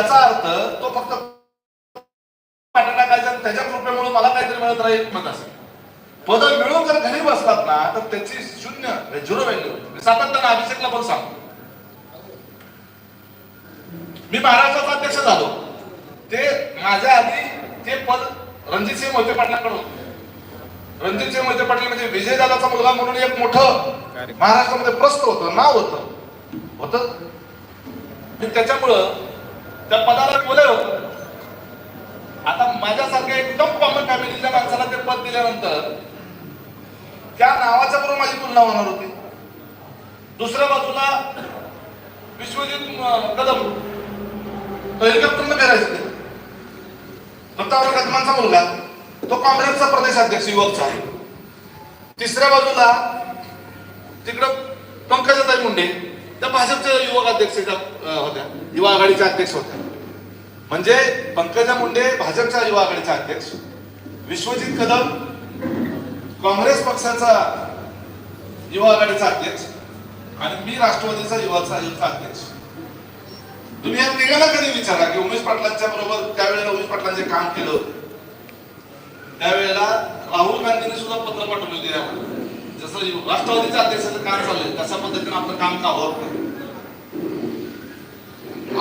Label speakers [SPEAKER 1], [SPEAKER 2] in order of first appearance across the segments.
[SPEAKER 1] याचा अर्थ तो फक्त पाठाला काय आणि त्याच्या कृपेमुळे मला काहीतरी मिळत राहील मत असेल पद मिळून जर घरी बसतात ना तर त्याची शून्य म्हणजे झिरो व्हॅल्यू. सातत्यानं अभिषेकला पण सांगतो. मी महाराष्ट्राचा अध्यक्ष झालो. ते माझ्या आधी ते पद रणजितसिंह मोहिते पाटलांकडे होते. रणजितसिंह मोहिते पाटील म्हणजे विजयदादाचा मुलगा म्हणून एक मोठं महाराष्ट्रामध्ये प्रस्त होतं नाव होतं. होत. त्याच्यामुळं त्या पदाला बोले होत. आता माझ्यासारख्या एकदम कॉमन फॅमिलीच्या माणसाला ते पद दिल्यानंतर त्या नावाच्या बरोबर माझी तुलना होणार होती. दुसऱ्या बाजूला विश्वजित कदम तो हेलिकॉप्टरनं फिरायचं ते. दत्तावरं कदमांचा मुलगा तो काँग्रेसचा प्रदेशाध्यक्ष युवकचा आहे तिसऱ्या बाजूला तिकडं पंकजाताई मुंडे त्या भाजपच्या युवक अध्यक्षाच्या होत्या. युवा आघाडीच्या अध्यक्ष होत्या. म्हणजे पंकजा मुंडे भाजपच्या युवा आघाडीचा अध्यक्ष. विश्वजित कदम काँग्रेस पक्षाचा युवा आघाडीचा अध्यक्ष. आणि मी राष्ट्रवादीचा युवाचा युवचा अध्यक्ष. तुम्ही या तिघांना कधी विचारा की उमेश पाटलांच्या बरोबर त्यावेळेला उमेश पाटलांचे काम केलं त्यावेळेला राहुल गांधींनी सुद्धा पत्र पाठवले होते यावर. जसं यु- राष्ट्रवादीच्या अध्यक्षाचं काम चाललंय तशा पद्धतीने आपलं काम का होत नाही?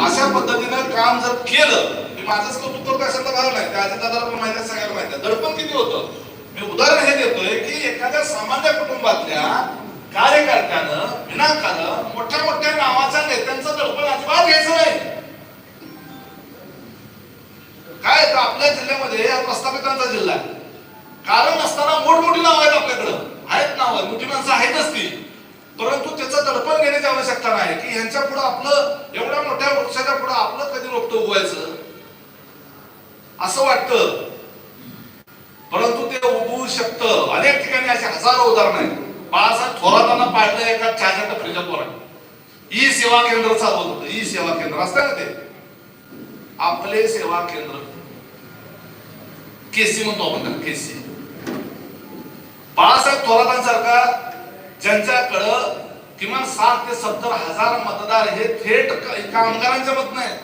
[SPEAKER 1] अशा पद्धतीनं काम जर केलं मी माझंच कौतुक करतो अशातला भाग नाही? त्या दादाला पण माहिती सांगायला माहिती दडपण किती होतं? मी उदाहरण हे देतोय की एखाद्या सामान्य कुटुंबातल्या कार्यकर्त्यानं विनाकारण मोठ्या मोठ्या नावाच्या नेत्यांचं दडपण अजिबात घ्यायचं नाही. काय तर आपल्या जिल्ह्यामध्ये हा प्रस्थापितांचा जिल्हा आहे. कारण असताना मोठमोठी नाव आहेत आपल्याकडं. आहेत नावं मोठी माणसं आहेतच ती परंतु त्याचं दडपण घेण्याची आवश्यकता नाही की ह्यांच्या पुढे आपलं एवढ्या मोठ्या वृक्षाच्या पुढे आपलं कधी रोपटं उगवायचं? असं वाटतं. परंतु ते उगवू शकतं. अनेक ठिकाणी असे हजारो उदाहरण आहेत. बाळासाहेब थोरातांना पाडलं एका चहाच्या टपरीच्या पोराने. ई सेवा केंद्र चालवत होतं. ई सेवा केंद्र. असतं ना ते? आपले सेवा केंद्र. केसी म्हणतो आपण केसी. बाळासाहेब थोरातांसारखा ज्यांच्याकडं किमान साठ ते सत्तर हजार मतदार हे थेट कामगारांच्या मत नाही.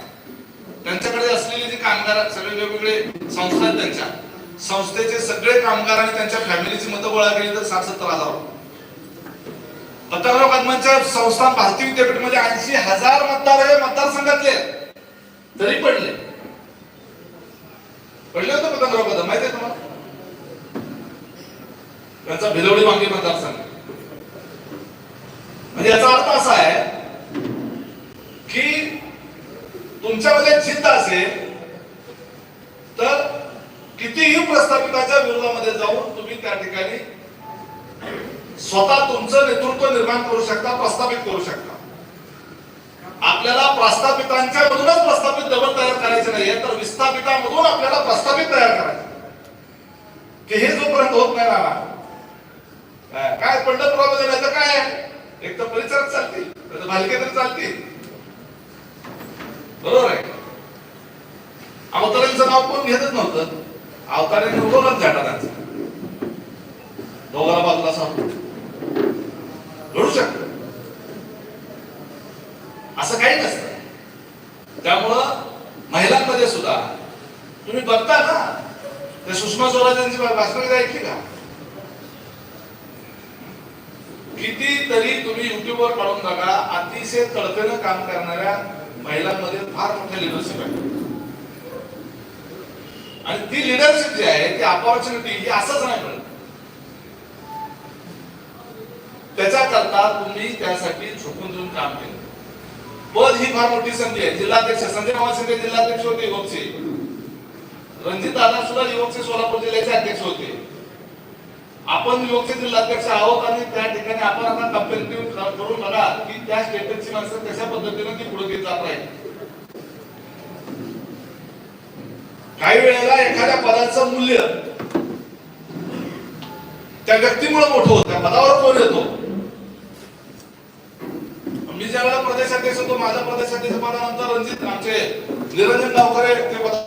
[SPEAKER 1] त्यांच्याकडे असलेले जे कामगार सगळे वेगवेगळे संस्था आहेत त्यांच्या. संस्थेचे सगळे कामगार आणि त्यांच्या फॅमिलीची मतं गोळा केली तर साठ सत्तर हजार. पत्रकार पत्रराव कदमांच्या संस्थान भारतीय विद्यापीठमध्ये ऐंशी हजार मतदार हे मतदारसंघातले तरी पडले. पडले होते पतंगराव कदम माहिती आहे तुम्हाला? त्यांचा भिलवडी वांगी मतदारसंघ. म्हणजे याचा अर्थ असा आहे की तुमच्यामध्ये जिद्द असेल तर कितीही प्रस्थापिताच्या विरोधामध्ये जाऊन तुम्ही त्या ठिकाणी स्वतः तुमचं नेतृत्व निर्माण करू शकता प्रस्थापित करू शकता. आपल्याला प्रस्थापितांच्या मधूनच प्रस्थापित दबल तयार करायचे नाहीये तर विस्थापितामधून आपल्याला प्रस्थापित तयार करायचं. की हे जोपर्यंत होत नाही ना काय- काय पंढरपुरामध्ये नाही तर काय आहे? एक तर परिसरात चालतील नाही तर भालके चालतील. बरोबर आहे? अवतारांचं नाव कोण घेतच नव्हतं. अवतारांनी उगवलंच झाटा त्यांचा दोघाला बाजूला सांगतो घडू शकत. असं काही नसतं. त्यामुळं महिलांमध्ये सुद्धा तुम्ही बघता ना ते सुषमा स्वराजांची भाषण ऐकली का? कितीतरी तुम्ही युट्यूबवर पाडून बघा अतिशय तळपेनं काम करणाऱ्या महिलांमध्ये फार मोठे लिडरशिप आहे. आणि ती लिडरशिप जी आहे ती अपॉर्च्युनिटी ही असंच नाही मिळत. त्याच्याकरता तुम्ही त्यासाठी झोपून देऊन काम केलं. पद ही फार मोठी संधी आहे. जिल्हाध्यक्ष संजय पवार शिंदे जिल्हाध्यक्ष होते युवकचे. रणजित दादा सुद्धा युवकचे सोलापूर जिल्ह्याचे अध्यक्ष होते. आपण युवकचे जिल्हाध्यक्ष आहोत आणि त्या ठिकाणी आपण आता कम्पेरेटिव्ह करून बघा की त्या स्टेटची माणसं कशा पद्धतीने ती पुढे घेत जात आहे काही वेळेला एखाद्या पदाचं मूल्य त्या व्यक्तीमुळे मोठं होत त्या पदावर कोण येतो? मी ज्या वेळेला प्रदेशाध्यक्ष होतो माझ्या प्रदेशाध्यक्ष पदानंतर रणजित आमचे निरंजन गावकरे ते पदा